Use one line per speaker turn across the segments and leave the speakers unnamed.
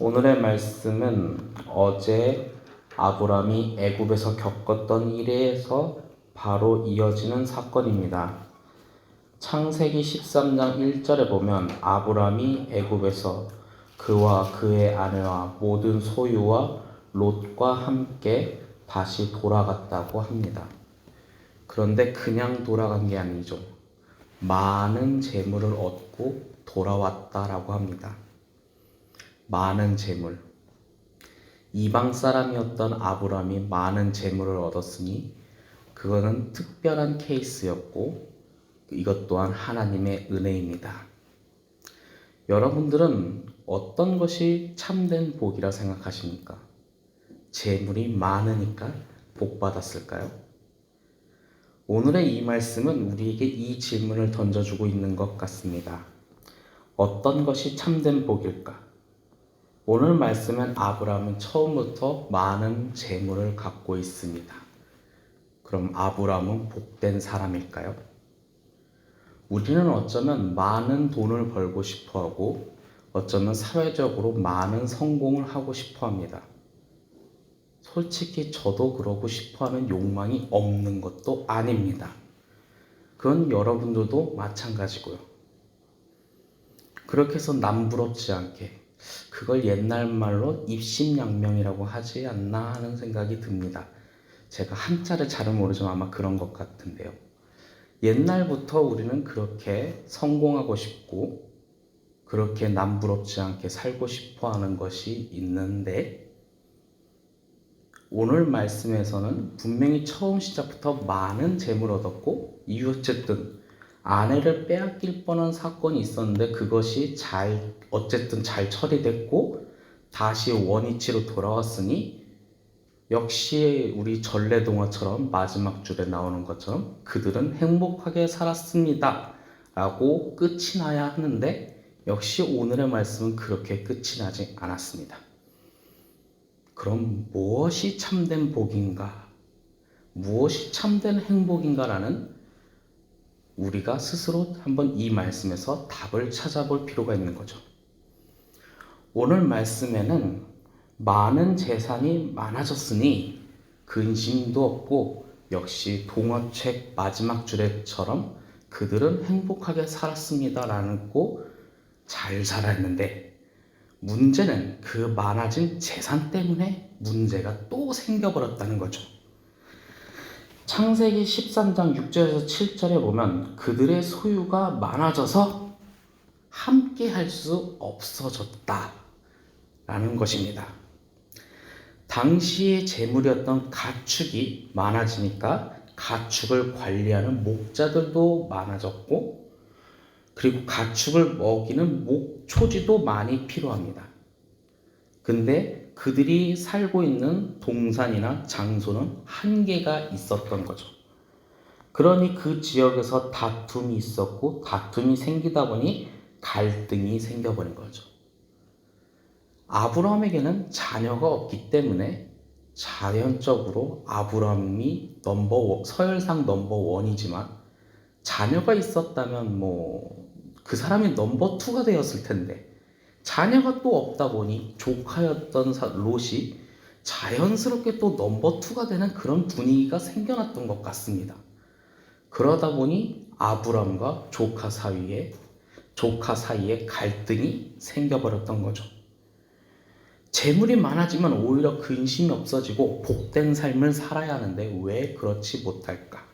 오늘의 말씀은 어제 아브람이 애굽에서 겪었던 일에서 바로 이어지는 사건입니다. 창세기 13장 1절에 보면 아브람이 애굽에서 그와 그의 아내와 모든 소유와 롯과 함께 다시 돌아갔다고 합니다. 그런데 그냥 돌아간 게 아니죠. 많은 재물을 얻고 돌아왔다라고 합니다. 많은 재물. 이방 사람이었던 아브람이 많은 재물을 얻었으니 그거는 특별한 케이스였고 이것 또한 하나님의 은혜입니다. 여러분들은 어떤 것이 참된 복이라 생각하십니까? 재물이 많으니까 복 받았을까요? 오늘의 이 말씀은 우리에게 이 질문을 던져주고 있는 것 같습니다. 어떤 것이 참된 복일까? 오늘 말씀은 아브라함은 처음부터 많은 재물을 갖고 있습니다. 그럼 아브라함은 복된 사람일까요? 우리는 어쩌면 많은 돈을 벌고 싶어 하고 어쩌면 사회적으로 많은 성공을 하고 싶어 합니다. 솔직히 저도 그러고 싶어 하는 욕망이 없는 것도 아닙니다. 그건 여러분들도 마찬가지고요. 그렇게 해서 남부럽지 않게 그걸 옛날 말로 입심양명이라고 하지 않나 하는 생각이 듭니다. 제가 한자를 잘은 모르지만 아마 그런 것 같은데요. 옛날부터 우리는 그렇게 성공하고 싶고 그렇게 남부럽지 않게 살고 싶어 하는 것이 있는데 오늘 말씀에서는 분명히 처음 시작부터 많은 재물 얻었고 이유 어쨌든 아내를 빼앗길 뻔한 사건이 있었는데 그것이 잘 어쨌든 잘 처리됐고 다시 원위치로 돌아왔으니 역시 우리 전래 동화처럼 마지막 줄에 나오는 것처럼 그들은 행복하게 살았습니다. 라고 끝이 나야 하는데 역시 오늘의 말씀은 그렇게 끝이 나지 않았습니다. 그럼 무엇이 참된 복인가? 무엇이 참된 행복인가라는 우리가 스스로 한번 이 말씀에서 답을 찾아볼 필요가 있는 거죠. 오늘 말씀에는 많은 재산이 많아졌으니 근심도 없고 역시 동화책 마지막 줄에처럼 그들은 행복하게 살았습니다라는 거잘 살았는데 문제는 그 많아진 재산 때문에 문제가 또 생겨버렸다는 거죠. 창세기 13장 6절에서 7절에 보면 그들의 소유가 많아져서 함께 할 수 없어졌다. 라는 것입니다. 당시의 재물이었던 가축이 많아지니까 가축을 관리하는 목자들도 많아졌고, 그리고 가축을 먹이는 목초지도 많이 필요합니다. 근데 그들이 살고 있는 동산이나 장소는 한계가 있었던 거죠. 그러니 그 지역에서 다툼이 있었고 다툼이 생기다 보니 갈등이 생겨버린 거죠. 아브라함에게는 자녀가 없기 때문에 자연적으로 아브라함이 넘버 서열상 넘버 원이지만 자녀가 있었다면 뭐 그 사람이 넘버 투가 되었을 텐데 자녀가 또 없다 보니 조카였던 롯이 자연스럽게 또 넘버 투가 되는 그런 분위기가 생겨났던 것 같습니다. 그러다 보니 아브람과 조카 사이에 조카 사이에 갈등이 생겨버렸던 거죠. 재물이 많아지면 오히려 근심이 없어지고 복된 삶을 살아야 하는데 왜 그렇지 못할까?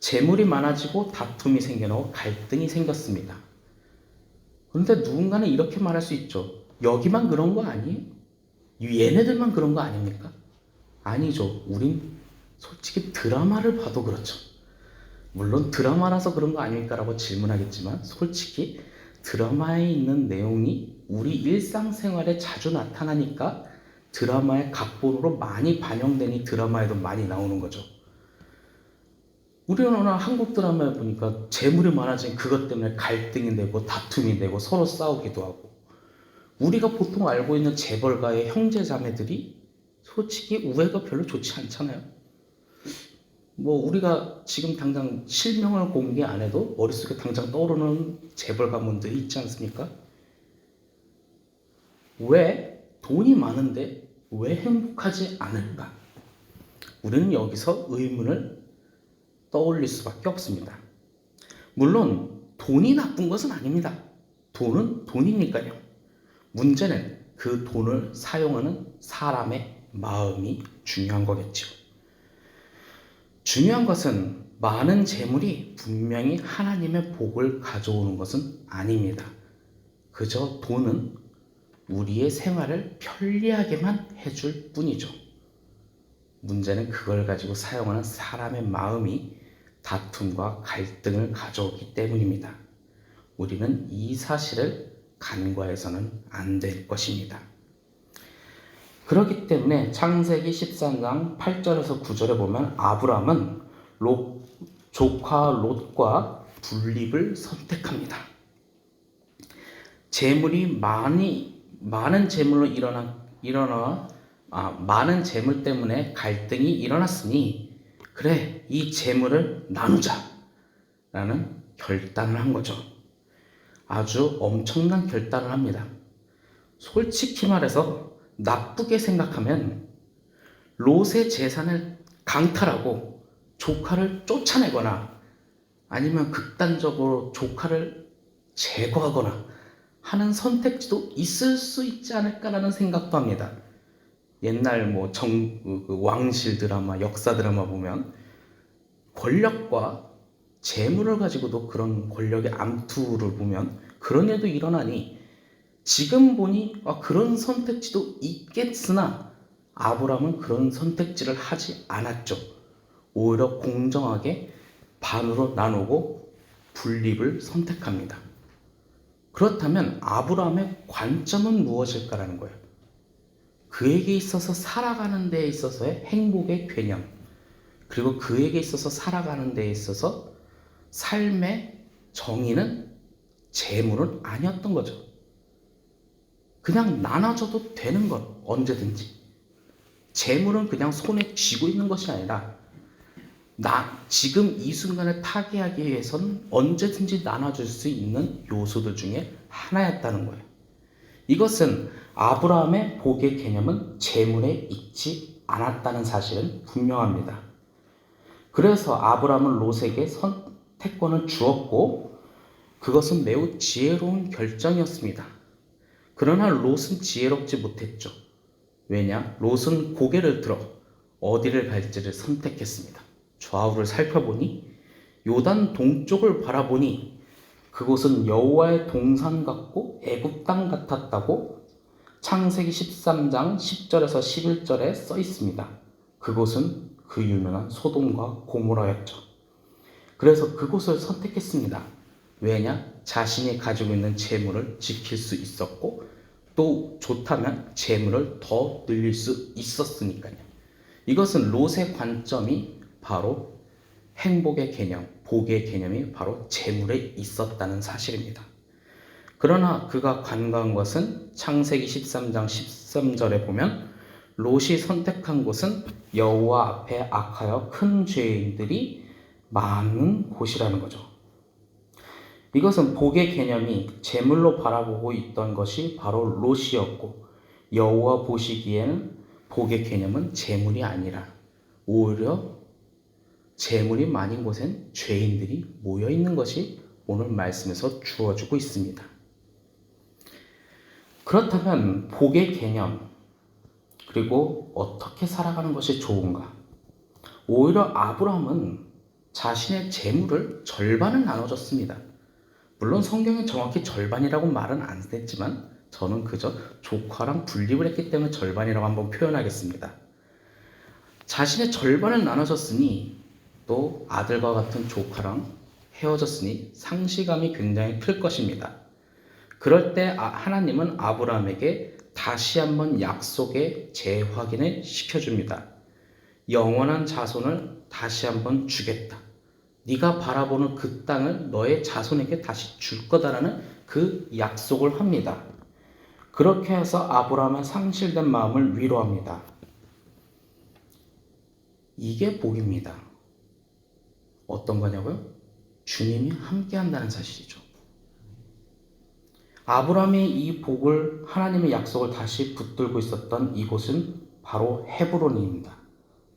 재물이 많아지고 다툼이 생겨나고 갈등이 생겼습니다. 그런데 누군가는 이렇게 말할 수 있죠. 여기만 그런 거 아니에요? 얘네들만 그런 거 아닙니까? 아니죠. 우린 솔직히 드라마를 봐도 그렇죠. 물론 드라마라서 그런 거 아닙니까? 라고 질문하겠지만 솔직히 드라마에 있는 내용이 우리 일상생활에 자주 나타나니까 드라마의 각본으로 많이 반영되니 드라마에도 많이 나오는 거죠. 우리나라 한국 드라마에 보니까 재물이 많아진 그것 때문에 갈등이 되고 다툼이 되고 서로 싸우기도 하고 우리가 보통 알고 있는 재벌가의 형제 자매들이 솔직히 우애가 별로 좋지 않잖아요. 뭐 우리가 지금 당장 실명을 공개 안 해도 머릿속에 당장 떠오르는 재벌 가문들이 있지 않습니까? 왜 돈이 많은데 왜 행복하지 않을까? 우리는 여기서 의문을 떠올릴 수밖에 없습니다. 물론 돈이 나쁜 것은 아닙니다. 돈은 돈이니까요. 문제는 그 돈을 사용하는 사람의 마음이 중요한 거겠죠. 중요한 것은 많은 재물이 분명히 하나님의 복을 가져오는 것은 아닙니다. 그저 돈은 우리의 생활을 편리하게만 해줄 뿐이죠. 문제는 그걸 가지고 사용하는 사람의 마음이 다툼과 갈등을 가져오기 때문입니다. 우리는 이 사실을 간과해서는 안 될 것입니다. 그렇기 때문에 창세기 13장 8절에서 9절에 보면 아브람은 롯, 조카 롯과 분립을 선택합니다. 재물이 많이 많은 재물로 일어나 일어나 아, 많은 재물 때문에 갈등이 일어났으니 그래 이 재물을 나누자라는 결단을 한 거죠. 아주 엄청난 결단을 합니다. 솔직히 말해서 나쁘게 생각하면 롯의 재산을 강탈하고 조카를 쫓아내거나 아니면 극단적으로 조카를 제거하거나 하는 선택지도 있을 수 있지 않을까라는 생각도 합니다. 옛날 뭐 정, 그 왕실 드라마, 역사 드라마 보면 권력과 재물을 가지고도 그런 권력의 암투를 보면 그런 일도 일어나니 지금 보니 아, 그런 선택지도 있겠으나 아브람은 그런 선택지를 하지 않았죠. 오히려 공정하게 반으로 나누고 분립을 선택합니다. 그렇다면 아브라함의 관점은 무엇일까라는 거예요. 그에게 있어서 살아가는 데에 있어서의 행복의 개념, 그리고 그에게 있어서 살아가는 데에 있어서 삶의 정의는 재물은 아니었던 거죠. 그냥 나눠줘도 되는 것, 언제든지. 재물은 그냥 손에 쥐고 있는 것이 아니라 나 지금 이 순간을 타개하기 위해서는 언제든지 나눠줄 수 있는 요소들 중에 하나였다는 거예요. 이것은 아브라함의 복의 개념은 재물에 있지 않았다는 사실은 분명합니다. 그래서 아브라함은 롯에게 선택권을 주었고 그것은 매우 지혜로운 결정이었습니다. 그러나 롯은 지혜롭지 못했죠. 왜냐? 롯은 고개를 들어 어디를 갈지를 선택했습니다. 좌우를 살펴보니 요단 동쪽을 바라보니 그곳은 여호와의 동산 같고 애굽 땅 같았다고 창세기 13장 10절에서 11절에 써 있습니다. 그곳은 그 유명한 소돔과 고모라 였죠. 그래서 그곳을 선택했습니다. 왜냐? 자신이 가지고 있는 재물을 지킬 수 있었고 또 좋다면 재물을 더 늘릴 수 있었으니까요. 이것은 롯의 관점이 바로 행복의 개념, 복의 개념이 바로 재물에 있었다는 사실입니다. 그러나 그가 관과한 것은 창세기 13장 13절에 보면 롯이 선택한 곳은 여호와 앞에 악하여 큰 죄인들이 많은 곳이라는 거죠. 이것은 복의 개념이 재물로 바라보고 있던 것이 바로 롯이었고 여호와 보시기에는 복의 개념은 재물이 아니라 오히려 재물이 많은 곳엔 죄인들이 모여 있는 것이 오늘 말씀에서 주어지고 있습니다. 그렇다면 복의 개념 그리고 어떻게 살아가는 것이 좋은가? 오히려 아브라함은 자신의 재물을 절반을 나눠줬습니다. 물론 성경에 정확히 절반이라고 말은 안 했지만 저는 그저 조카랑 분립을 했기 때문에 절반이라고 한번 표현하겠습니다. 자신의 절반을 나눠줬으니 또 아들과 같은 조카랑 헤어졌으니 상실감이 굉장히 클 것입니다. 그럴 때 아, 하나님은 아브라함에게 다시 한번 약속의 재확인을 시켜줍니다. 영원한 자손을 다시 한번 주겠다. 네가 바라보는 그 땅을 너의 자손에게 다시 줄 거다라는 그 약속을 합니다. 그렇게 해서 아브라함의 상실된 마음을 위로합니다. 이게 복입니다. 어떤 거냐고요? 주님이 함께 한다는 사실이죠. 아브라함이 이 복을 하나님의 약속을 다시 붙들고 있었던 이곳은 바로 헤브론입니다.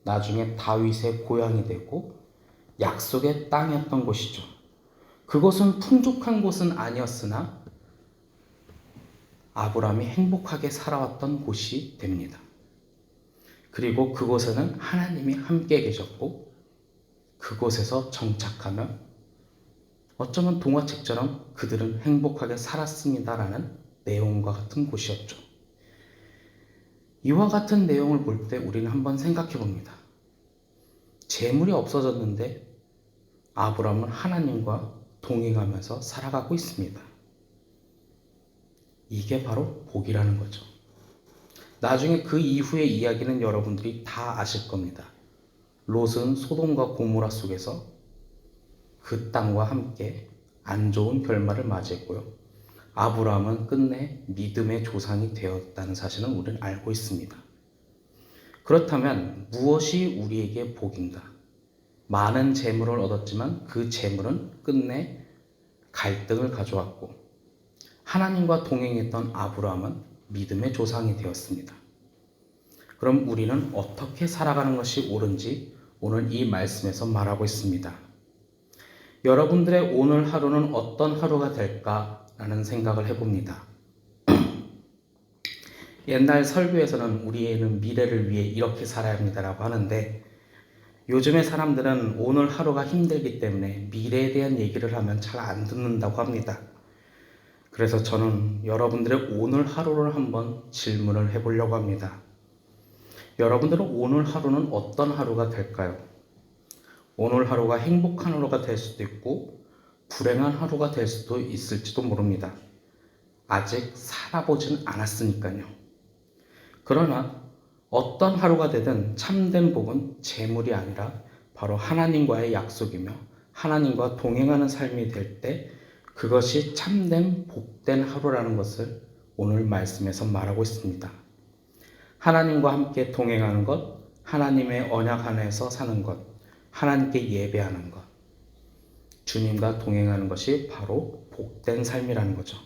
나중에 다윗의 고향이 되고 약속의 땅이었던 곳이죠. 그곳은 풍족한 곳은 아니었으나 아브라함이 행복하게 살아왔던 곳이 됩니다. 그리고 그곳에는 하나님이 함께 계셨고 그곳에서 정착하며 어쩌면 동화책처럼 그들은 행복하게 살았습니다라는 내용과 같은 곳이었죠. 이와 같은 내용을 볼 때 우리는 한번 생각해 봅니다. 재물이 없어졌는데 아브라함은 하나님과 동행하면서 살아가고 있습니다. 이게 바로 복이라는 거죠. 나중에 그 이후의 이야기는 여러분들이 다 아실 겁니다. 롯은 소돔과 고모라 속에서 그 땅과 함께 안 좋은 결말을 맞이했고요. 아브라함은 끝내 믿음의 조상이 되었다는 사실은 우리는 알고 있습니다. 그렇다면 무엇이 우리에게 복인가? 많은 재물을 얻었지만 그 재물은 끝내 갈등을 가져왔고 하나님과 동행했던 아브라함은 믿음의 조상이 되었습니다. 그럼 우리는 어떻게 살아가는 것이 옳은지 오늘 이 말씀에서 말하고 있습니다. 여러분들의 오늘 하루는 어떤 하루가 될까라는 생각을 해봅니다. 옛날 설교에서는 우리는 미래를 위해 이렇게 살아야 합니다라고 하는데 요즘의 사람들은 오늘 하루가 힘들기 때문에 미래에 대한 얘기를 하면 잘 안 듣는다고 합니다. 그래서 저는 여러분들의 오늘 하루를 한번 질문을 해보려고 합니다. 여러분들은 오늘 하루는 어떤 하루가 될까요? 오늘 하루가 행복한 하루가 될 수도 있고 불행한 하루가 될 수도 있을지도 모릅니다. 아직 살아보진 않았으니까요. 그러나 어떤 하루가 되든 참된 복은 재물이 아니라 바로 하나님과의 약속이며 하나님과 동행하는 삶이 될 때 그것이 참된 복된 하루라는 것을 오늘 말씀에서 말하고 있습니다. 하나님과 함께 동행하는 것, 하나님의 언약 안에서 사는 것, 하나님께 예배하는 것, 주님과 동행하는 것이 바로 복된 삶이라는 거죠.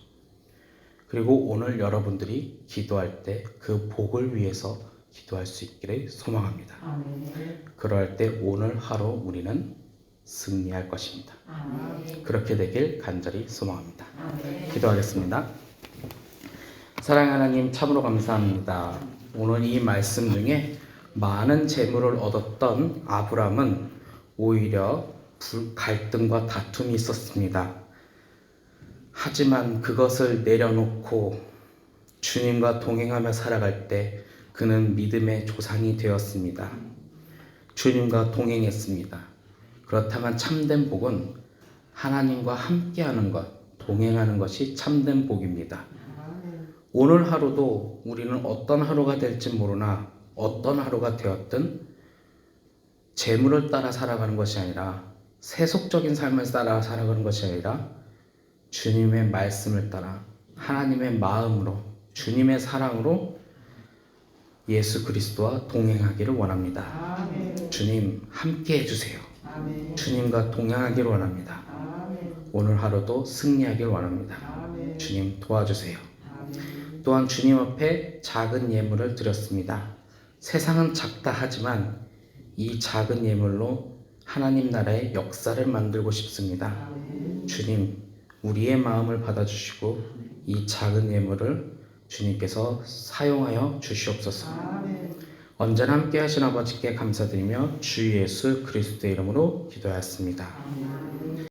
그리고 오늘 여러분들이 기도할 때 그 복을 위해서 기도할 수 있기를 소망합니다.
아멘.
그럴 때 오늘 하루 우리는 승리할 것입니다.
아멘.
그렇게 되길 간절히 소망합니다.
아멘.
기도하겠습니다. 사랑하는 하나님 참으로 감사합니다. 오늘 이 말씀 중에 많은 재물을 얻었던 아브람은 오히려 불- 갈등과 다툼이 있었습니다. 하지만 그것을 내려놓고 주님과 동행하며 살아갈 때 그는 믿음의 조상이 되었습니다. 주님과 동행했습니다. 그렇다면 참된 복은 하나님과 함께하는 것, 동행하는 것이 참된 복입니다. 오늘 하루도 우리는 어떤 하루가 될지 모르나 어떤 하루가 되었든 재물을 따라 살아가는 것이 아니라 세속적인 삶을 따라 살아가는 것이 아니라 주님의 말씀을 따라 하나님의 마음으로 주님의 사랑으로 예수 그리스도와 동행하기를 원합니다.
아멘.
주님 함께 해주세요.
아멘.
주님과 동행하기를 원합니다.
아멘.
오늘 하루도 승리하기를 원합니다.
아멘.
주님 도와주세요.
아멘.
또한 주님 앞에 작은 예물을 드렸습니다. 세상은 작다 하지만 이 작은 예물로 하나님 나라의 역사를 만들고 싶습니다. 주님, 우리의 마음을 받아주시고 이 작은 예물을 주님께서 사용하여 주시옵소서. 언제나 함께 하신 아버지께 감사드리며 주 예수 그리스도의 이름으로 기도하였습니다.